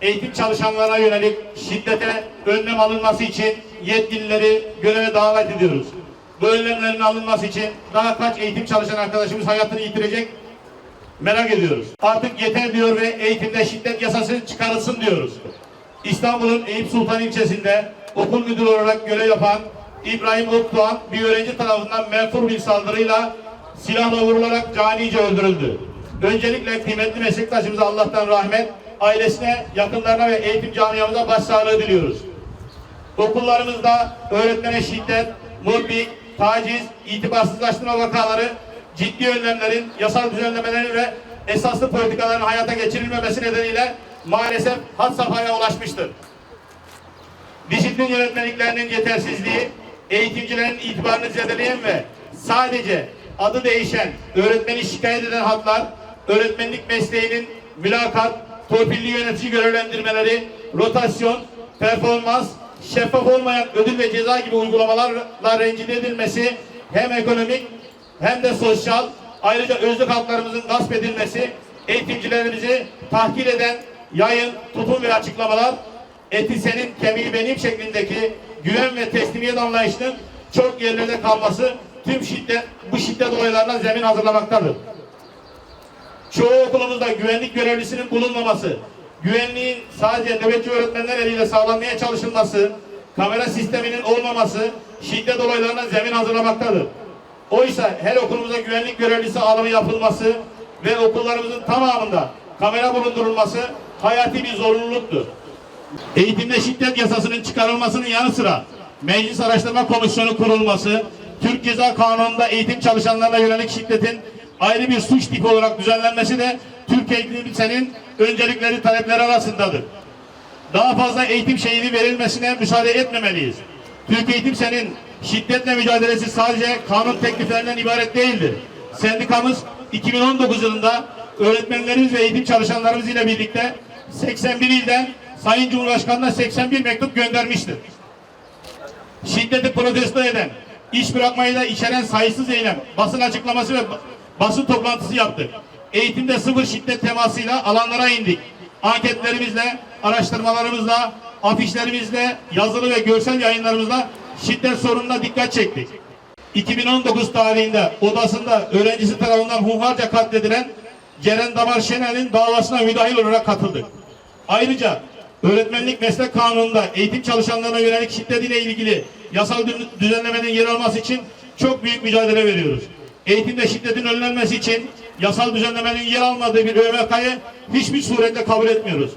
Eğitim çalışanlarına yönelik şiddete önlem alınması için yetkilileri göreve davet ediyoruz. Bu önlemlerin alınması için daha kaç eğitim çalışan arkadaşımız hayatını yitirecek merak ediyoruz. Artık yeter diyor ve eğitimde şiddet yasası çıkarılsın diyoruz. İstanbul'un Eyüp Sultan ilçesinde okul müdürü olarak görev yapan İbrahim Okdoğan bir öğrenci tarafından menfur bir saldırıyla silahla vurularak canice öldürüldü. Öncelikle kıymetli meslektaşımıza Allah'tan rahmet, ailesine, yakınlarına ve eğitim camiamıza başsağlığı diliyoruz. Okullarımızda öğretmene şiddet, mobbing, taciz, itibarsızlaştırma vakaları ciddi önlemlerin, yasal düzenlemelerin ve esaslı politikaların hayata geçirilmemesi nedeniyle maalesef had safhaya ulaşmıştır. Disiplin yönetmeliklerinin yetersizliği, eğitimcilerin itibarını zedeleyen ve sadece adı değişen öğretmeni şikayet eden hatlar, öğretmenlik mesleğinin mülakat, torpilli yönetici görevlendirmeleri, rotasyon, performans, şeffaf olmayan ödül ve ceza gibi uygulamalarla rencide edilmesi hem ekonomik hem de sosyal ayrıca özlük haklarımızın gasp edilmesi eğitimcilerimizi tahkir eden yayın, tutum ve açıklamalar eti senin kemiği benim şeklindeki güven ve teslimiyet anlayışının çok yerlerde kalması tüm şiddet bu şiddet olaylarına zemin hazırlamaktadır. Çoğu okulumuzda güvenlik görevlisinin bulunmaması, güvenliğin sadece nöbetçi öğretmenler eliyle sağlanmaya çalışılması, kamera sisteminin olmaması şiddet olaylarına zemin hazırlamaktadır. Oysa her okulumuza güvenlik görevlisi alımı yapılması ve okullarımızın tamamında kamera bulundurulması hayati bir zorunluluktur. Eğitimde şiddet yasasının çıkarılmasının yanı sıra Meclis Araştırma Komisyonu kurulması, Türk Ceza Kanunu'nda eğitim çalışanlarına yönelik şiddetin ayrı bir suç tipi olarak düzenlenmesi de Türk eğitimsenin öncelikleri talepleri arasındadır. Daha fazla eğitim şehidi verilmesine müsaade etmemeliyiz. Türk Eğitimse'nin şiddetle mücadelesi sadece kanun tekliflerinden ibaret değildir. Sendikamız 2019 yılında öğretmenlerimiz ve eğitim çalışanlarımız ile birlikte 81 ilden Sayın Cumhurbaşkanı'na 81 mektup göndermiştir. Şiddeti protesto eden, iş bırakmayı da içeren sayısız eylem, basın açıklaması ve basın toplantısı yaptık. Eğitimde sıfır şiddet temasıyla alanlara indik. Anketlerimizle, araştırmalarımızla, afişlerimizle, yazılı ve görsel yayınlarımızla şiddet sorununa dikkat çektik. 2019 tarihinde odasında öğrencisi tarafından hunharca katledilen Ceren Damar Şener'in davasına müdahil olarak katıldık. Ayrıca öğretmenlik meslek kanununda eğitim çalışanlarına yönelik şiddet ile ilgili yasal dü- düzenlemenin yer alması için çok büyük mücadele veriyoruz. Eğitimde şiddetin önlenmesi için yasal düzenlemenin yer almadığı bir ÖMK'yı hiçbir surette kabul etmiyoruz.